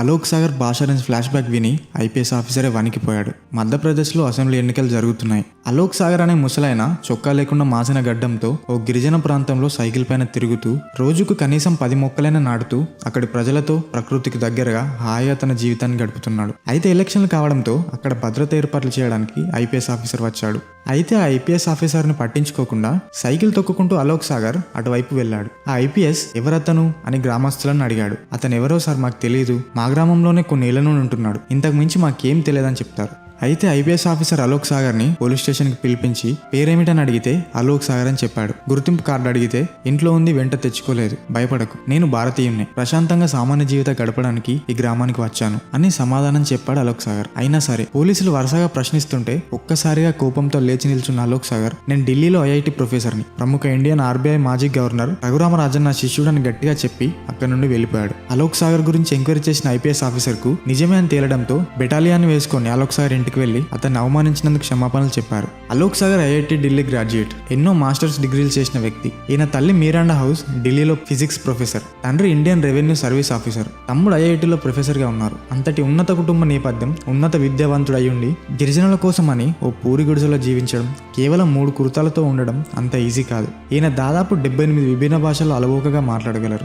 అలోక్ సాగర్ భాష నుంచి flash back విని ఐపీఎస్ ఆఫీసరే వణికిపోయాడు. మధ్యప్రదేశ్లో అసెంబ్లీ ఎన్నికలు జరుగుతున్నాయి. అలోక్ సాగర్ అనే ముసలాయన చొక్కా లేకుండా మాసిన గడ్డంతో ఓ గిరిజన ప్రాంతంలో సైకిల్ పైన తిరుగుతూ రోజుకు కనీసం పది మొక్కలైనా నాటుతూ అక్కడి ప్రజలతో ప్రకృతికి దగ్గరగా హాయిగా తన జీవితాన్ని గడుపుతున్నాడు. అయితే ఎలక్షన్లు కావడంతో అక్కడ భద్రత ఏర్పాట్లు చేయడానికి ఐపీఎస్ ఆఫీసర్ వచ్చాడు. అయితే ఆ ఐపీఎస్ ఆఫీసర్ని పట్టించుకోకుండా సైకిల్ తొక్కుకుంటూ అలోక్ సాగర్ అటువైపు వెళ్ళాడు. ఆ ఐపీఎస్ ఎవరతను అని గ్రామస్తులను అడిగాడు. అతను ఎవరో సార్ మాకు తెలియదు మా గ్రామంలోనే కొన్ని ఏళ్ళ నుండి ఉంటున్నాడు. ఇంతకు మించి మాకేం తెలియదని చెప్తారు. అయితే ఐపీఎస్ ఆఫీసర్ అలోక్ సాగర్ని పోలీస్ స్టేషన్కి పిలిపించి పేరేమిటని అడిగితే అలోక్ సాగర్ అని చెప్పాడు. గుర్తింపు కార్డు అడిగితే ఇంట్లో ఉంది వెంట తెచ్చుకోలేదు. భయపడకు. నేను భారతీయుణ్ణి. ప్రశాంతంగా సామాన్య జీవితం గడపడానికి ఈ గ్రామానికి వచ్చాను అని సమాధానం చెప్పాడు అలోక్ సాగర్. అయినా సరే పోలీసులు వరుసగా ప్రశ్నిస్తుంటే ఒక్కసారిగా కోపంతో లేచి నిల్చున్న అలోక్ సాగర్ నేను ఢిల్లీలో ఐఐటి ప్రొఫెసర్ని. ప్రముఖ ఇండియన్ ఆర్బీఐ మాజీ గవర్నర్ రఘురామరాజన్ నా శిష్యుడని గట్టిగా చెప్పి అక్కడి నుండి వెళ్ళిపోయాడు. అలోక్ సాగర్ గురించి ఎంక్వైరీ చేసిన ఐపీఎస్ ఆఫీసర్కు నిజమే అని తేలడంతో బెటాలియాన్ వేసుకొని అలోక్ సాగర్ ఇంటికి వెళ్ళి అతన్ని అవమానించినందుకు క్షమాపణలు చెప్పారు. Alok Sagar IIT Delhi graduate. ఎన్నో మాస్టర్స్ డిగ్రీలు చేసిన వ్యక్తి. ఈయన తల్లి మీరాండా హౌస్ ఢిల్లీలో ఫిజిక్స్ ప్రొఫెసర్. తండ్రి ఇండియన్ రెవెన్యూ సర్వీస్ ఆఫీసర్. తమ్ముడు ఐఐటిలో ప్రొఫెసర్గా ఉన్నారు. అంతటి ఉన్నత కుటుంబ నేపథ్యం ఉన్నత విద్యావంతుడు అయ్యుండి గిరిజనుల కోసమని ఓ పూరి గుడిసెలో జీవించడం కేవలం మూడు కుర్తాలతో ఉండడం అంత ఈజీ కాదు. ఈయన దాదాపు డెబ్బై ఎనిమిది విభిన్న భాషల్లో అలవోకగా మాట్లాడగలరు.